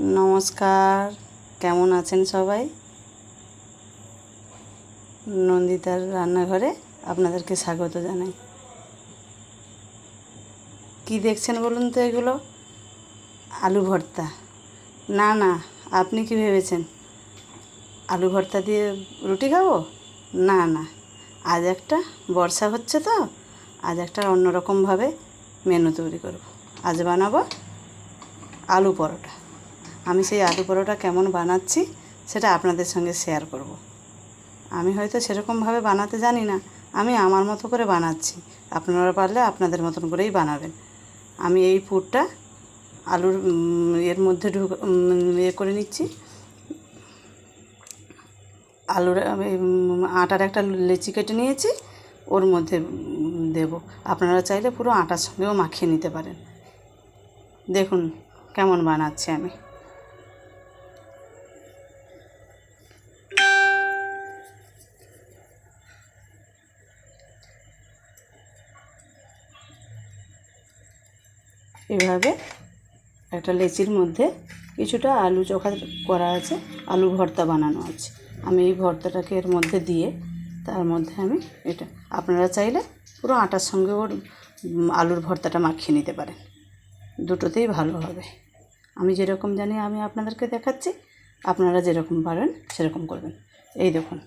নমস্কার, কেমন আছেন সবাই? নন্দিতার রান্নাঘরে আপনাদেরকে স্বাগত জানাই। কি দেখছেন বলুন তো এগুলো? আলু ভর্তা। না না, আপনি কি ভেবেছেন? আলু ভর্তা দিয়ে রুটি খাব? না না, আজ একটা বর্ষা হচ্ছে তো, আজ একটা অন্যরকমভাবে মেনু তৈরি করব। আজ বানাবো আলু পরোটা। আমি সেই আলু পরোটা কেমন বানাচ্ছি সেটা আপনাদের সঙ্গে শেয়ার করব। আমি হয়তো সেরকমভাবে বানাতে জানি না, আমি আমার মতো করে বানাচ্ছি। আপনারা পারলে আপনাদের মতন করেই বানাবেন। আমি এই পুরটা আলুর এর মধ্যে ঢুক ইয়ে করে নিচ্ছি। আলুর আটার একটা লেচি কেটে নিয়েছি, ওর মধ্যে দেবো। আপনারা চাইলে পুরো আটার সঙ্গেও মাখিয়ে নিতে পারেন। দেখুন কেমন বানাচ্ছি আমি। এভাবে একটা লেচির মধ্যে কিছুটা আলু চোখা করা আছে, আলু ভর্তা বানানো আছে। আমি এই ভর্তাটাকে এর মধ্যে দিয়ে তার মধ্যে আমি এটা, আপনারা চাইলে পুরো আটার সঙ্গে ওর আলুর ভর্তাটা মাখিয়ে নিতে পারেন। দুটোতেই ভালো হবে। আমি যেরকম জানি আমি আপনাদেরকে দেখাচ্ছি, আপনারা যেরকম পারেন সেরকম করবেন। এই দেখুন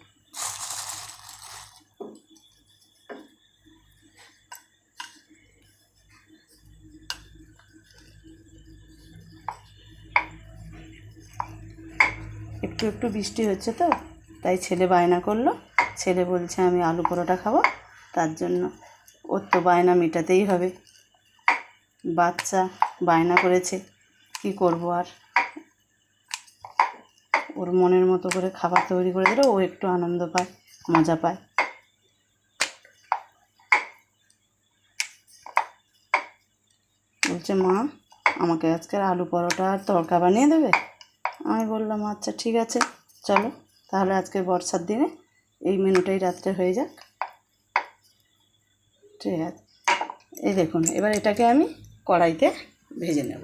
একটু একটু বৃষ্টি হচ্ছে তো, তাই ছেলে বায়না করল। ছেলে বলছে, আমি আলু পরোটা খাব, তার জন্য ওর তো বায়না মেটাতেই হবে। বাচ্চা বায়না করেছে, কি করব আর? ওর মনের মতো করে খাবার তৈরি করে দিলে, ও একটু আনন্দ পায়, মজা পায়। বলছে, মা, আমাকে আজকের আলু পরোটা আর তড়কা বানিয়ে দেবে? আমি বললাম আচ্ছা ঠিক আছে, চলো। তাহলে আজকে বর্ষার দিনে এই মেনুটাই রাত্রে হয়ে যাক। ঠিক আছে। এই দেখুন, এবার এটাকে আমি কড়াইতে ভেজে নেব।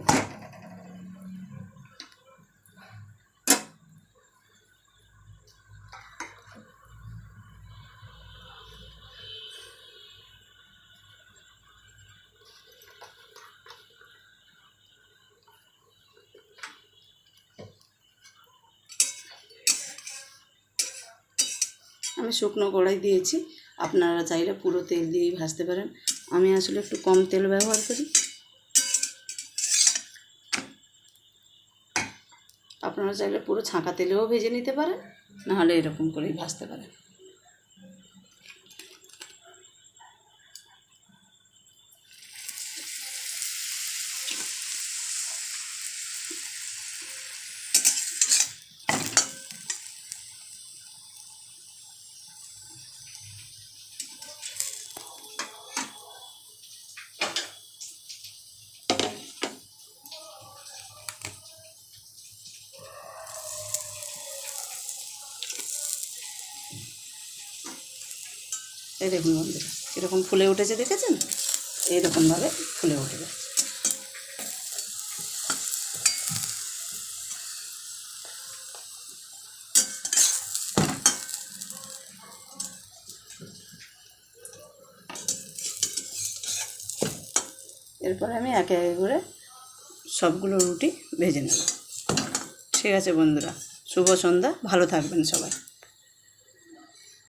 আমি শুকনো কড়াই দিয়েছি। আপনারা চাইলে পুরো তেল দিয়েই ভাজতে পারেন। আমি আসলে একটু কম তেল ব্যবহার করি। আপনারা চাইলে পুরো ছাঁকা তেলেও ভেজে নিতে পারেন, নাহলে এরকম করেই ভাজতে পারেন। এই দেখুন বন্ধুরা, এরকম ফুলে উঠেছে, দেখেছেন? এইরকমভাবে ফুলে উঠবে। এরপরে আমি একে একে করে সবগুলো রুটি ভেজে নেব। ঠিক আছে বন্ধুরা, শুভ সন্ধ্যা, ভালো থাকবেন সবাই।